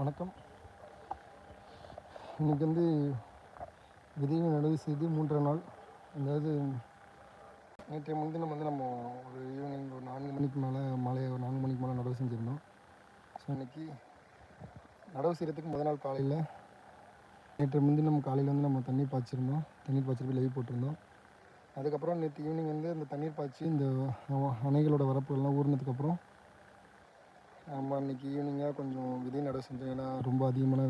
வணக்கம். இன்றைக்கி வந்து விதைகள் நடவு செய்து மூன்றரை நாள் அதாவது நேற்றைய முன்தினம் வந்து நம்ம ஒரு ஈவினிங் ஒரு நான்கு மணிக்கு மேலே மாலை ஒரு நான்கு மணிக்கு மேலே நடவு செஞ்சுருந்தோம். ஸோ இன்றைக்கி நடவு செய்கிறதுக்கு முதல் நாள் காலையில் நேற்று முன்தினம் காலையில் வந்து நம்ம தண்ணி பாய்ச்சிருந்தோம். தண்ணீர் பாய்ச்சி லைவ் போட்டிருந்தோம். அதுக்கப்புறம் நேற்று ஈவினிங் வந்து அந்த தண்ணீர் பாய்ச்சி இந்த அணைகளோட வரப்புகள்லாம் ஊறினதுக்கப்புறம் நம்ம அன்றைக்கி ஈவினிங்காக கொஞ்சம் விதை நட செஞ்சோம் ஏன்னா ரொம்ப அதிகமான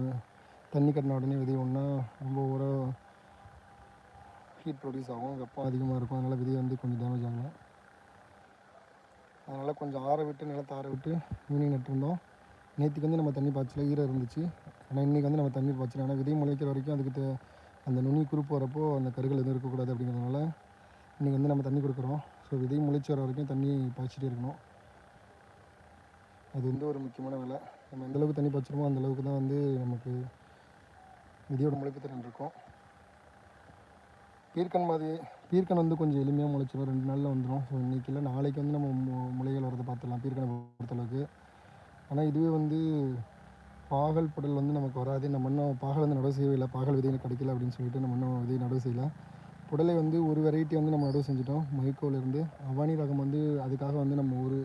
தண்ணி கட்டின உடனே விதை ஒன்றா ரொம்ப ஒரு ஹீட் ப்ரொடியூஸ் ஆகும். வெப்பம் அதிகமாக இருக்கும். அதனால் விதை வந்து கொஞ்சம் டேமேஜ் ஆகும் அதனால் கொஞ்சம் ஆற விட்டு நிலத்தை ஆற விட்டு ஈவினிங் நட்டிருந்தோம் நேற்றுக்கு வந்து நம்ம தண்ணி பாய்ச்சல ஈரம் இருந்துச்சு. ஆனால் இன்றைக்கி வந்து நம்ம தண்ணி பாய்ச்சல. ஆனால் விதை முளைக்கிற வரைக்கும் அதுக்கு அந்த நுனி குறுப்பு வரப்போ அந்த கருகள் எதுவும் இருக்கக்கூடாது அப்படிங்கிறதுனால இன்றைக்கி வந்து நம்ம தண்ணி கொடுக்குறோம். ஸோ விதை முளைச்சி வர வரைக்கும் தண்ணி பாய்ச்சிட்டே இருக்கணும். அது வந்து ஒரு முக்கியமான வேலை. நம்ம எந்தளவுக்கு தண்ணி பாய்ச்சிருமோ அந்தளவுக்கு தான் வந்து நமக்கு விதியோட முளைப்பு திறன் இருக்கும். பீர்க்கன் மாதிரி பீர்க்கன் வந்து கொஞ்சம் எளிமையாக முளைச்சிடும் ரெண்டு நாளில் வந்துடும் ஸோ இன்றைக்கி இல்லை நாளைக்கு வந்து நம்ம மு- முளைகள் வரதை பார்த்துடலாம் பீர்க்கனை பொறுத்தளவுக்கு. ஆனால் இதுவே வந்து பாகல் புடல் வந்து நமக்கு வராது. நம்ம இன்னும் பாகல் வந்து நடவு செய்யவே இல்லை. பாகல் விதை கிடைக்கல அப்படின்னு சொல்லிட்டு நம்ம இன்னும் விதை நடவு செய்யலை. புடலை வந்து ஒரு வெரைட்டி வந்து நம்ம நடவு செஞ்சுட்டோம். மைக்கோலேருந்து அவானி ரகம் வந்து அதுக்காக வந்து நம்ம ஒரு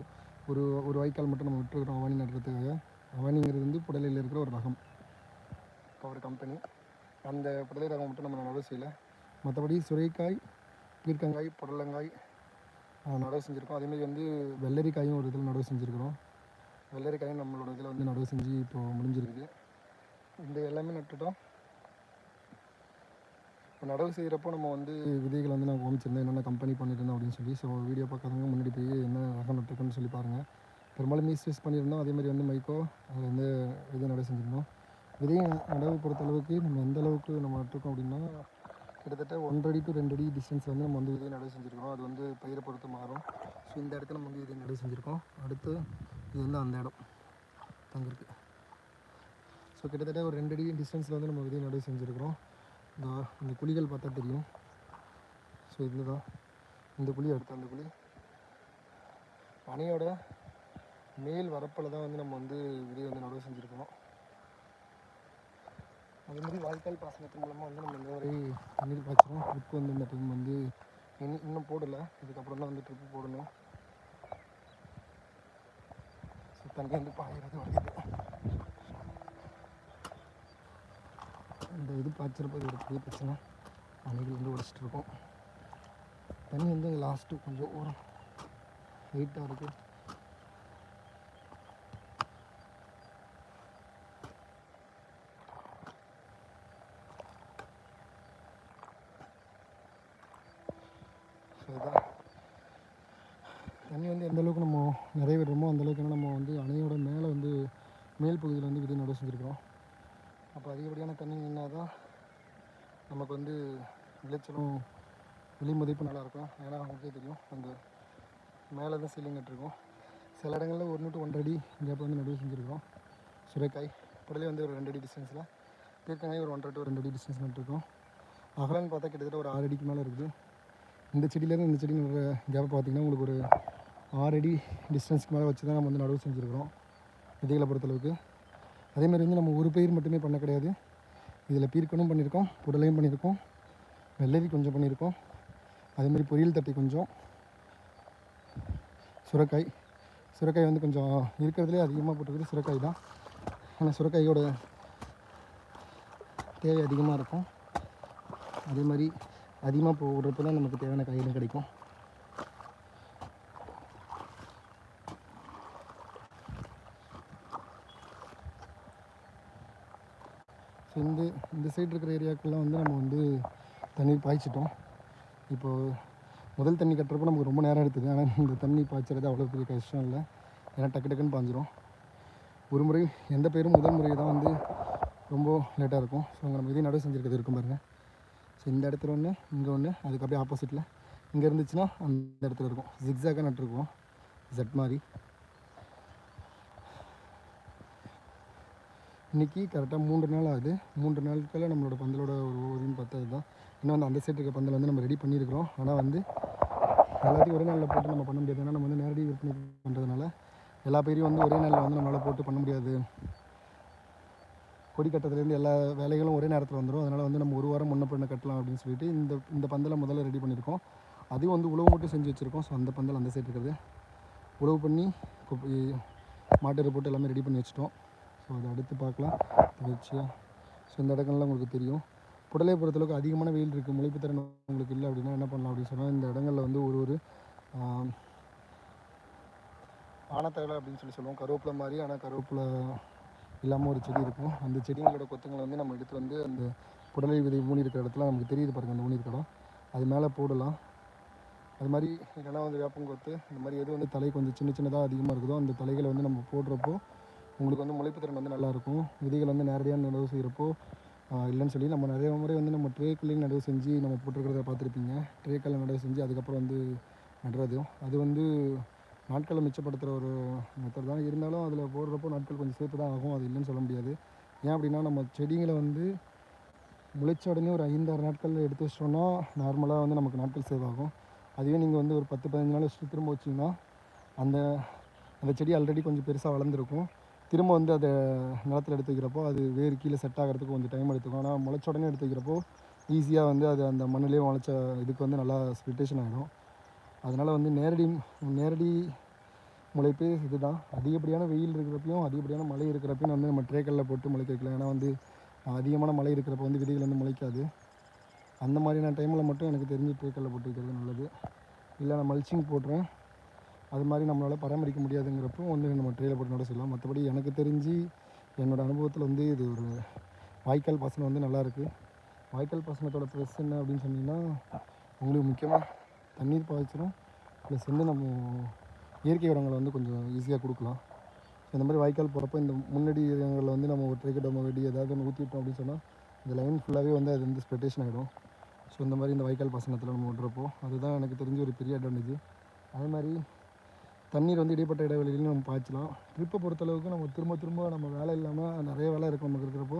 ஒரு ஒரு வாய்க்கால் மட்டும் நம்ம விட்டுருக்குறோம் அவனி நடுறதுக்காக அவானிங்கிறது வந்து புடலையில் இருக்கிற ஒரு ரகம். இப்போ ஒரு கம்பெனி அந்த புடலை ரகம் மட்டும் நம்ம நடவு செய்யலை. மற்றபடி சுரைக்காய் பீர்க்கங்காய் புடலங்காய் நடவு செஞ்சுருக்கோம். அதேமாதிரி வந்து வெள்ளரிக்காயும் ஒரு இதில் நடவு செஞ்சுருக்கிறோம். வெள்ளரிக்காயும் நம்மளோட இதில் வந்து நடவு செஞ்சு இப்போ முடிஞ்சிருக்குது. இந்த எல்லாமே நட்டுட்டோம். இப்போ நடவு செய்கிறப்போ நம்ம வந்து விதைகள் வந்து நான் காமிச்சிருந்தேன். என்னென்ன கம்பெனி பண்ணியிருந்தோம் அப்படின்னு சொல்லி. ஸோ வீடியோ பார்க்காதவங்க முன்னாடி போய் என்ன ரகம் நட்டுருக்குன்னு சொல்லி பாருங்கள் பெரும்பாலும் மீஸ் யூஸ் பண்ணியிருந்தோம். அதே மாதிரி வந்து மைக்கோ அதில் வந்து விதை நடவு செஞ்சுருந்தோம். விதையை நடவு பொறுத்த அளவுக்கு நம்ம எந்த அளவுக்கு நம்ம நட்டுருக்கோம் அப்படின்னா கிட்டத்தட்ட ஒன்றரை டு ரெண்டு அடி டிஸ்டன்ஸ் வந்து நம்ம வந்து விதையை நடவு செஞ்சுருக்கோம் அது வந்து பயிரை பொறுத்து மாறும். ஸோ இந்த இடத்துல நம்ம வந்து விதையை நடவு செஞ்சுருக்கோம். அடுத்து இது வந்து அந்த இடம். தங்கிருக்கு ஸோ கிட்டத்தட்ட ஒரு ரெண்டு அடி டிஸ்டன்ஸில் வந்து நம்ம விதையை நடவு செஞ்சுருக்கிறோம். இந்த இந்த குழிகள் பார்த்தா தெரியும். ஸோ இதில் தான் இந்த குழி அடுத்து அந்த குழி. அணையோட மேல் வரப்பில் தான் வந்து நம்ம வந்து விதையை வந்து நடவு செஞ்சுருக்கோம் அதே மாதிரி வாய்க்கால் பாசனத்தின் மூலமாக வந்து நம்ம இந்த மாதிரி தண்ணீர் பாய்ச்சிரும் ட்ரிப் வந்து இந்த டைம் வந்து இன்னும் இன்னும் போடலை. இதுக்கப்புறம் தான் வந்து ட்ரிப்பு போடணும். ஸோ தண்ணி வந்து பாயிறது வருது இந்த இது பாய்ச்சிருப்பது ஒரு பெரிய பிரச்சனை. அணைகள் வந்து உடச்சிட்டு இருக்கோம் தண்ணி வந்து லாஸ்ட்டு கொஞ்சம் ஓரம் ஹைட்டாக இருக்குது தண்ணி வந்து எந்த அளவுக்கு நம்ம நிறைய விடுறோமோ அந்த அளவுக்கு நம்ம வந்து அணையோட மேலே வந்து மேல் பகுதியில் வந்து விதை நடவு செஞ்சுருக்கிறோம். அப்போ அதிகப்படியான தண்ணி நின்னா தான் நமக்கு வந்து விளைச்சலும் விலை மதிப்பு நல்லாயிருக்கும் ஏன்னா நமக்கே தெரியும் அந்த மேலே தான் சீலிங் கட்டிருக்கோம். சில இடங்களில் ஒரு டு ஒன்றரை அடி கேப் வந்து நடுவு செஞ்சுருக்கோம் சுரைக்காய் புடலே வந்து ஒரு ரெண்டு அடி டிஸ்டன்ஸில் பீர்க்கங்காய் ஒரு ஒன்றரை டு ரெண்டு அடி டிஸ்டன்ஸ் நட்டுருக்கோம். அகலன்னு பார்த்தா கிட்டத்தட்ட ஒரு ஆறு அடிக்கு மேலே இருக்குது. இந்த செடியிலேருந்து இந்த செடி நடுற கேப்பை பார்த்தீங்கன்னா உங்களுக்கு ஒரு ஆறு அடி டிஸ்டன்ஸ்க்கு மேலே வச்சு தான் நம்ம வந்து நடுவு செஞ்சுருக்கிறோம். விதைகளை பொறுத்தளவுக்கு. அதே மாதிரி வந்து நம்ம ஒரு பயிர் மட்டுமே பண்ண கிடையாது. இதில் பீர்க்கனும் பண்ணியிருக்கோம் புடலையும் பண்ணியிருக்கோம் வெள்ளரி கொஞ்சம் பண்ணியிருக்கோம். அதே மாதிரி பொரியல் தட்டை கொஞ்சம். சுரக்காய். சுரக்காய் வந்து கொஞ்சம் இருக்கிறதுலே அதிகமாக போட்டுக்கிறது சுரைக்காய் தான். ஆனால் சுரக்காயோட தேவை அதிகமாக இருக்கும். அதே மாதிரி அதிகமாக போடுறப்ப தான் நமக்கு தேவையான காய்களும் கிடைக்கும். ஸோ இந்த இந்த சைடு இருக்கிற ஏரியாக்கெல்லாம் வந்து நம்ம வந்து தண்ணீர் பாய்ச்சிட்டோம். இப்போது முதல் தண்ணி கட்டுறப்போ நமக்கு ரொம்ப நேரம் எடுத்தது. ஆனால் இந்த தண்ணி பாய்ச்சறது அவ்வளோ பெரிய கஷ்டம் இல்லை. ஏன்னா டக்கு டக்குன்னு பாஞ்சிரும் ஒரு முறை எந்த பேரும் முதல் முறை தான் வந்து ரொம்ப லேட்டாக இருக்கும். ஸோ அங்கே நம்ம இதே நடவு செஞ்சுருக்கிறது இருக்கும் பாருங்கள் ஸோ இந்த இடத்துல ஒன்று இங்கே ஒன்று அதுக்கு அப்படியே ஆப்போசிட்டில் இங்கே இருந்துச்சுன்னா அந்த இடத்துல இருக்கும். ஜிக்ஸாக்காக நட்டுருக்கோம் ஜெட் மாதிரி. இன்றைக்கி கரெக்டாக மூன்று நாள் ஆகுது. மூன்று நாட்களில் நம்மளோட பந்தலோட ஒரு ஓவியம் பார்த்தது தான் இன்னும் வந்து அந்த சைடு இருக்க பந்தல் வந்து நம்ம ரெடி பண்ணியிருக்கிறோம். ஆனால் வந்து எல்லாத்தையும் ஒரே நாளில் போட்டு நம்ம பண்ண முடியாது. ஏன்னா நம்ம வந்து நேரடி விற்பனை பண்ணுறதுனால எல்லா பயிரையும் வந்து ஒரே நாளில் வந்து நம்மளால் போட்டு பண்ண முடியாது. கொடி கட்டத்துலேருந்து எல்லா வேலைகளும் ஒரே நேரத்தில் வந்துடும் அதனால் வந்து நம்ம ஒரு வாரம் முன்ன பண்ண கட்டலாம் அப்படின்னு சொல்லிட்டு இந்த இந்த பந்தலை முதல்ல ரெடி பண்ணியிருக்கோம். அதுவும் வந்து உழவு மட்டும் செஞ்சு வச்சுருக்கோம். ஸோ அந்த பந்தல் அந்த சைடு இருக்கிறது. உழவு பண்ணி குப்பை போட்டு எல்லாமே ரெடி பண்ணி வச்சுட்டோம். ஸோ அதை அடுத்து பார்க்கலாம். தொடர்ச்சியாக ஸோ இந்த இடங்கள்லாம் உங்களுக்கு தெரியும். புடலை பொறுத்தளவுக்கு அதிகமான வெயில் இருக்குது முளைப்பு திறன் உங்களுக்கு இல்லை அப்படின்னா என்ன பண்ணலாம் அப்படின்னு சொன்னால் இந்த இடங்களில் வந்து ஒரு ஒரு ஆம், அப்படின்னு சொல்லி சொல்லுவோம். கருவேப்பிலை மாதிரி ஆனால் கருவேப்பிலை இல்லாமல் ஒரு செடி இருக்கும். அந்த செடிங்களோட கொத்துங்களை வந்து நம்ம எடுத்து வந்து அந்த புடலை விதை ஊனி இருக்கிற இடத்துல நமக்கு தெரியுது பாருங்கள் அந்த ஊனி இருக்கிற இடம் அது மேலே போடலாம். அது மாதிரி இல்லைன்னா வந்து வேப்பங்கொத்து இந்த மாதிரி எது வந்து தலை கொஞ்சம் சின்ன சின்னதாக அதிகமாக இருக்குதோ அந்த தலைகளை வந்து நம்ம போடுறப்போ உங்களுக்கு வந்து முளைப்பு திறன் வந்து நல்லாயிருக்கும். விதைகள் வந்து நேரடியாக நடவு செய்கிறப்போ இல்லைன்னு சொல்லி நம்ம நிறைய முறை வந்து நம்ம ட்ரேக்குள்ளேயும் நடவு செஞ்சு நம்ம போட்டிருக்கிறத பார்த்துருப்பீங்க. ட்ரேக்கெல்லாம் நடவு செஞ்சு அதுக்கப்புறம் வந்து நடுறதும் அது வந்து நாட்களை மிச்சப்படுத்துகிற ஒரு மெத்தட் தான். இருந்தாலும் அதில் போடுறப்போ நாட்கள் கொஞ்சம் சேர்த்து தான் ஆகும். அது இல்லைன்னு சொல்ல முடியாது. ஏன் அப்படின்னா நம்ம செடிங்களை வந்து முளைச்ச உடனே ஒரு ஐந்தாறு நாட்கள் எடுத்து வச்சிட்டோம்னா நார்மலாக வந்து நமக்கு நாட்கள் சேவ் ஆகும். அதுவே நீங்கள் வந்து ஒரு பத்து பதினஞ்சு நாள் வச்சுட்டு திரும்ப வச்சிங்கன்னா அந்த அந்த செடி ஆல்ரெடி கொஞ்சம் பெருசாக வளர்ந்துருக்கும். திரும்ப வந்து அதை நிலத்தில் எடுத்து வைக்கிறப்போ அது வேறு கீழே செட் ஆகிறதுக்கு கொஞ்சம் டைம் எடுத்துக்கும். ஆனால் முளைச்ச உடனே எடுத்து வைக்கிறப்போ ஈஸியாக வந்து அது அந்த மண்ணிலே முளைச்ச இதுக்கு வந்து நல்லா ஸ்பிரிட்டேஷன் ஆகிடும் அதனால் வந்து நேரடி நேரடி முளைப்பே இதுதான். அதிகப்படியான வெயில் இருக்கிறப்பையும் அதிகப்படியான மழை இருக்கிறப்பையும் வந்து நம்ம ட்ரேக்கல்ல போட்டு முளைக்க வைக்கலாம். ஏன்னா வந்து அதிகமான மழை இருக்கிறப்ப வந்து விதைகள் வந்து முளைக்காது. அந்த மாதிரியான டைமில் மட்டும் எனக்கு தெரிஞ்சு ட்ரேக்கல்ல போட்டு வைக்கிறது நல்லது. இல்லை நான் மல்ச்சிங் போட்டுறேன் அது மாதிரி நம்மளால் பராமரிக்க முடியாதுங்கிறப்போ வந்து நம்ம ட்ரெயிலர் போட்டு நட மற்றபடி எனக்கு தெரிஞ்சு என்னோடய அனுபவத்தில் வந்து இது ஒரு வாய்க்கால் பாசனம் வந்து நல்லாயிருக்கு வாய்க்கால் பாசனத்தோட ப்ளஸ் என்ன அப்படின்னு சொன்னீங்கன்னா உங்களுக்கு முக்கியமாக தண்ணீர் பாய்ச்சிடும் ப்ளஸ் வந்து நம்ம இயற்கை உரங்களை வந்து கொஞ்சம் ஈஸியாக கொடுக்கலாம். ஸோ இந்த மாதிரி வாய்க்கால் போகிறப்ப இந்த முன்னாடி இடங்களில் வந்து நம்ம ஒரு ட்ரைக்கெட் நம்ம வெடி ஏதாவது ஒன்று ஊற்றிட்டோம் அப்படின்னு சொன்னால் இந்த லைன் ஃபுல்லாகவே வந்து அது வந்து ஸ்பெட்டேஷன் ஆகிடும் ஸோ இந்த மாதிரி இந்த வாய்க்கால் பாசனத்தில் நம்ம விட்றப்போ அதுதான் எனக்கு தெரிஞ்ச ஒரு பெரிய அட்வான்டேஜ் அதே மாதிரி தண்ணீர் வந்து இடைப்பட்ட இடைவெளியிலும் நம்ம பாய்ச்சலாம். ட்ரிப்பை பொறுத்தளவுக்கு நம்ம திரும்ப திரும்ப நம்ம வேலை இல்லாமல் நிறைய வேலை இருக்கும் நமக்கு இருக்கிறப்போ.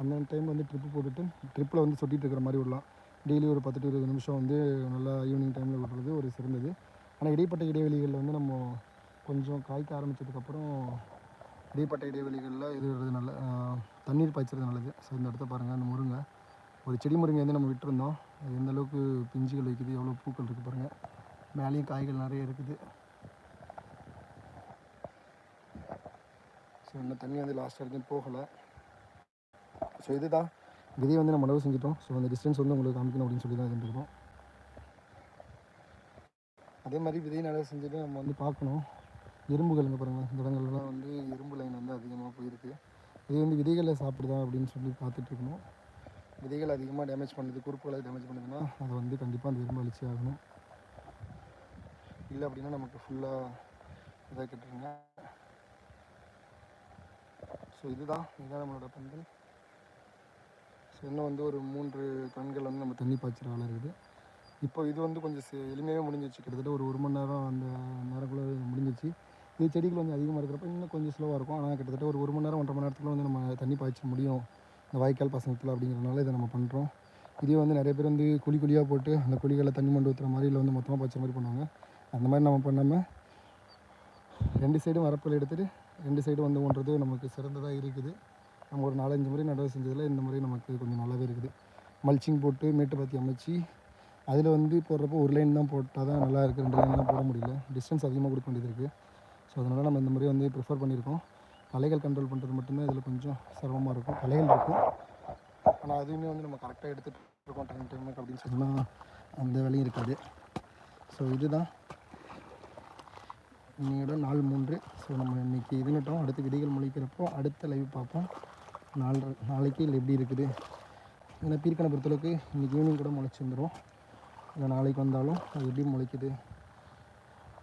அந்த டைம் வந்து ட்ரிப்பு போட்டுட்டு ட்ரிப்பில் வந்து சொட்டிகிட்டு இருக்கிற மாதிரி விடலாம். டெய்லி ஒரு பத்து இருபது நிமிஷம் வந்து நல்லா ஈவினிங் டைமில் விடுறது ஒரு சிறந்தது. ஆனால் இடைப்பட்ட இடைவெளிகளில் வந்து நம்ம கொஞ்சம் காய்க்க ஆரம்பித்ததுக்கப்புறம் இடைப்பட்ட இடைவெளிகளில் இது விடுறது நல்ல தண்ணீர் பாய்ச்சறது நல்லது. ஸோ இந்த இடத்த பாருங்கள் அந்த முருங்கை. ஒரு செடி முருங்கை வந்து நம்ம விட்டுருந்தோம். அது எந்த அளவுக்கு பிஞ்சுகள் வைக்குது எவ்வளோ பூக்கள் இருக்குது பாருங்கள் மேலேயும் காய்கள் நிறைய இருக்குது. ஸோ இன்னும் தண்ணி வந்து லாஸ்ட் வரைக்கும் போகலை. ஸோ இதுதான். விதையை வந்து நம்ம அளவு செஞ்சுட்டோம். ஸோ அந்த டிஸ்டன்ஸ் வந்து உங்களுக்கு காமிக்கணும் அப்படின்னு சொல்லி தான் இருந்துருக்கோம் அதே மாதிரி விதையை நடவு செஞ்சுட்டு நம்ம வந்து பார்க்கணும். எறும்புகள் பாருங்கள் இந்த இடங்கள்லாம் வந்து எறும்பு லைன் வந்து அதிகமாக போயிருக்கு. இது வந்து விதைகளை சாப்பிடுதா அப்படின்னு சொல்லி பார்த்துட்டு இருக்கணும். விதைகள் அதிகமாக டேமேஜ் பண்ணுது குறுப்புகளை டேமேஜ் பண்ணுதுன்னா அதை வந்து கண்டிப்பாக அந்த எறும்பு அழிச்சி ஆகணும். இல்லை அப்படின்னா நமக்கு ஃபுல்லாக இதாக கட்டுருங்க. ஸோ இதுதான் இதுதான் நம்மளோட பந்தல். ஸோ இன்னும் வந்து ஒரு மூன்று கண்கள் வந்து நம்ம தண்ணி பாய்ச்சிற வளருது இப்போ இது வந்து கொஞ்சம் எளிமையாகவே முடிஞ்சிச்சு. கிட்டத்தட்ட ஒரு ஒரு மணி நேரம் அந்த நேரக்குள்ளே முடிஞ்சிச்சு. இது செடிகள் வந்து அதிகமாக இருக்கிறப்ப இன்னும் கொஞ்சம் ஸ்லோவாக இருக்கும். ஆனால் கிட்டத்தட்ட ஒரு ஒரு மணி நேரம் ஒன்றரை மணி நேரத்துக்குள்ள வந்து நம்ம தண்ணி பாய்ச்ச முடியும். இந்த வாய்க்கால் பசங்கத்தில் அப்படிங்கிறனால இதை நம்ம பண்ணுறோம் இதே வந்து நிறைய பேர் வந்து குழி குழியாக போட்டு அந்த குழிகளை தண்ணி மண்டு ஊற்றுற மாதிரி இல்லை வந்து மொத்தமாக பாய்ச்ச மாதிரி பண்ணுவாங்க. அந்த மாதிரி நம்ம பண்ணாமல் ரெண்டு சைடும் வரப்பில் எடுத்துகிட்டு ரெண்டு சைடும் வந்து ஓன்றது நமக்கு சிறந்ததாக இருக்குது. நம்ம ஒரு நாலஞ்சு முறை நடவு செஞ்சதில் இந்த முறை நமக்கு கொஞ்சம் நல்லாவே இருக்குது. மல்ச்சிங் போட்டு மேட்டு பாத்தி அமைச்சு அதில் வந்து போடுறப்போ ஒரு லைன் தான் போட்டால் தான் நல்லா இருக்குது ரெண்டு லைன்லாம் போட முடியல. டிஸ்டன்ஸ் அதிகமாக கொடுக்க வேண்டியது இருக்குது ஸோ அதனால் நம்ம இந்த முறை வந்து ப்ரிஃபர் பண்ணியிருக்கோம். கலைகள் கண்ட்ரோல் பண்ணுறது மட்டும்தான் இதில் கொஞ்சம் சிரமமாக இருக்கும். அலைகள் இருக்கும். ஆனால் அதுவுமே வந்து நம்ம கரெக்டாக எடுத்துகிட்டு இருக்கோம். டைம் டைமுக்கு அப்படின்னு சொன்னால் அந்த வேலையும் இருக்காது. ஸோ இதுதான். இன்னையோட நாள் மூன்று. ஸோ நம்ம இன்னைக்கு நட்டோம் அடுத்து விதைகள் முளைக்கிறப்போ அடுத்த லைவ் பார்ப்போம். நாள் நாளைக்கு இல்லை எப்படி இருக்குது? ஏன்னா பீர்க்கனை பொறுத்தளவுக்கு இன்றைக்கி ஈவினிங் கூட முளைச்சி வந்துடும் இல்லை நாளைக்கு வந்தாலும் அது எப்படி முளைக்குது?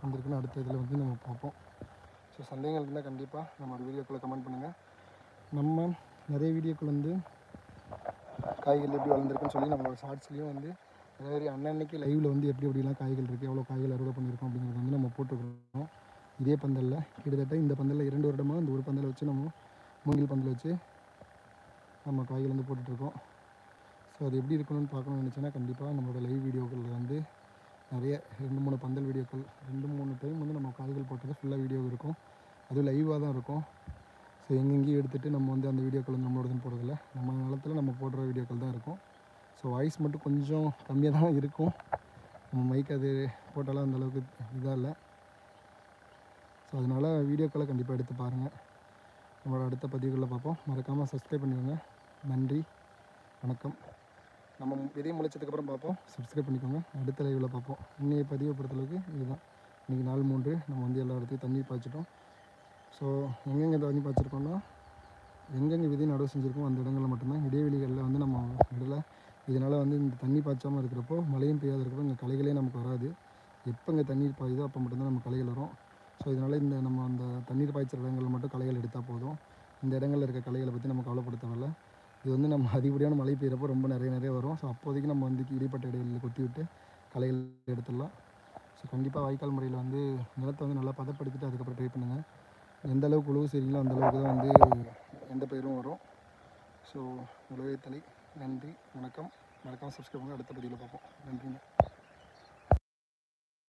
வந்திருக்குன்னு அடுத்த இதில் வந்து நம்ம பார்ப்போம். ஸோ சந்தேகங்கள் இருந்தால் கண்டிப்பாக நம்ம ஒரு வீடியோக்குள்ளே கமெண்ட் பண்ணுங்கள் நம்ம நிறைய வீடியோக்கள் வந்து காய்கறி எப்படி வளர்ந்துருக்குன்னு சொல்லி நம்மளோட ஷார்ட்ஸ்லேயும் வந்து அதே மாதிரி அன்னன்னைக்கு லைவில் வந்து எப்படி எப்படிலாம் காய்கள் இருக்குது எவ்வளோ காய்கள் அறுவடை பண்ணியிருக்கோம் அப்படிங்கிறது வந்து நம்ம போட்டுருக்கோம் இதே பந்தலில் கிட்டத்தட்ட இந்த பந்தலில் இரண்டு வருடமாக இந்த ஒரு பந்தலை வச்சு நம்ம மூங்கில் பந்தல் வச்சு நம்ம காய்கள் வந்து போட்டுட்ருக்கோம். ஸோ அது எப்படி இருக்கணும்னு பார்க்கணும்னு நினச்சேன்னா கண்டிப்பாக நம்மளோட லைவ் வீடியோக்களில் வந்து நிறைய ரெண்டு மூணு பந்தல் வீடியோக்கள் ரெண்டு மூணு டைம் வந்து நம்ம காய்கள் போட்டது ஃபுல்லாக வீடியோ இருக்கும். அதுவும் லைவாக தான் இருக்கும். ஸோ எங்கெங்கேயும் எடுத்துகிட்டு நம்ம வந்து அந்த வீடியோக்கள் வந்து நம்மளோடதுன்னு போடுறதில்ல. நம்ம நிலத்தில் நம்ம போடுற வீடியோக்கள் தான் இருக்கும். ஸோ வாய்ஸ் மட்டும் கொஞ்சம் கம்மியாக தான் இருக்கும். நம்ம மைக் அது போட்டாலும் அந்தளவுக்கு இதாக இல்லை. ஸோ அதனால் வீடியோக்களை கண்டிப்பாக எடுத்து பாருங்கள் நம்மளோட அடுத்த பதிவுகளில் பார்ப்போம். மறக்காமல் சப்ஸ்கிரைப் பண்ணிக்கோங்க. நன்றி. வணக்கம். நம்ம விதை முளைச்சதுக்கப்புறம் பார்ப்போம். சப்ஸ்கிரைப் பண்ணிக்கோங்க. அடுத்த லைவில் பார்ப்போம். இன்னைய பதிவை பொறுத்தளவுக்கு இதுதான். இன்றைக்கி நாள் மூன்று. நம்ம வந்து எல்லா இடத்தையும் தண்ணி பாய்ச்சிட்டோம். ஸோ எங்கெங்கே தண்ணி பாய்ச்சிருக்கோம்னா எங்கெங்கே விதை நடவு செஞ்சுருக்கோம் அந்த இடங்களில் மட்டும்தான். இடைவெளிகளில் வந்து நம்ம இடல இதனால் வந்து இந்த தண்ணி பாய்ச்சாமல் இருக்கிறப்போ மழையும் பெய்யாத இருக்கிறப்போ இங்கே களைகளே நமக்கு வராது. எப்போ இங்கே தண்ணீர் பாயுதோ அப்போ மட்டும்தான் நம்ம களைகள் வரும். ஸோ இதனால் இந்த நம்ம அந்த தண்ணீர் பாய்ச்சல் இடங்களில் மட்டும் களைகள் எடுத்தால் போதும். இந்த இடங்களில் இருக்க களைகளை பற்றி நம்ம கவலைப்பட தேவையில்ல இது வந்து நம்ம அதிகப்படியான மழை பெய்கிறப்போ ரொம்ப நிறைய நிறைய வரும். ஸோ அப்போதைக்கு நம்ம வந்து இடைப்பட்ட இடங்களில் கொத்தி விட்டு களைகள் எடுத்துடலாம். ஸோ கண்டிப்பாக வாய்க்கால் முறையில் வந்து நிலத்தை வந்து நல்லா பதப்படுத்திட்டு அதுக்கப்புறம் ட்ரை பண்ணுங்கள் எந்த அளவுக்கு உழவு செய்கிறீங்களோ அந்த அளவுக்கு தான் வந்து எந்த பயிரும் வரும். ஸோ உழவே தலை நன்றி வணக்கம். மறக்காமல் சப்ஸ்கிரைப் பண்ணுங்கள் அடுத்த பதிவில் பார்ப்போம். நன்றிங்க.